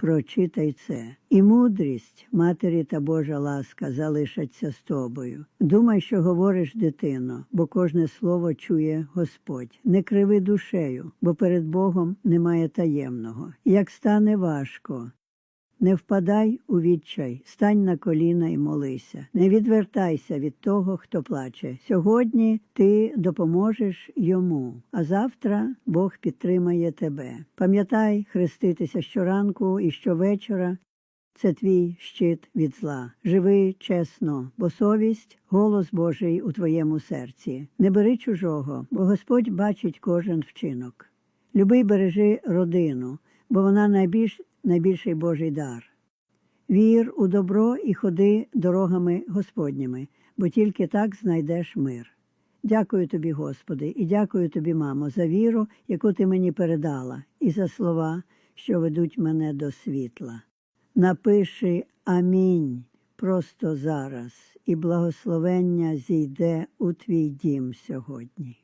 Прочитай це, і мудрість, матері та Божа ласка залишаться з тобою. Думай, що говориш, дитино, бо кожне слово чує Господь. Не криви душею, бо перед Богом немає таємного. Як стане важко, не впадай у відчай, стань на коліна і молися. Не відвертайся від того, хто плаче. Сьогодні ти допоможеш йому, а завтра Бог підтримає тебе. Пам'ятай хреститися щоранку і щовечора. Це твій щит від зла. Живи чесно, бо совість голос Божий у твоєму серці. Не бери чужого, бо Господь бачить кожен вчинок. Люби бережи родину, бо вона найбільш, найбільший Божий дар. Вір у добро і ходи дорогами Господніми, бо тільки так знайдеш мир. Дякую тобі, Господи, і дякую тобі, мамо, за віру, яку ти мені передала, і за слова, що ведуть мене до світла. Напиши Амінь просто зараз, і благословення зійде у твій дім сьогодні.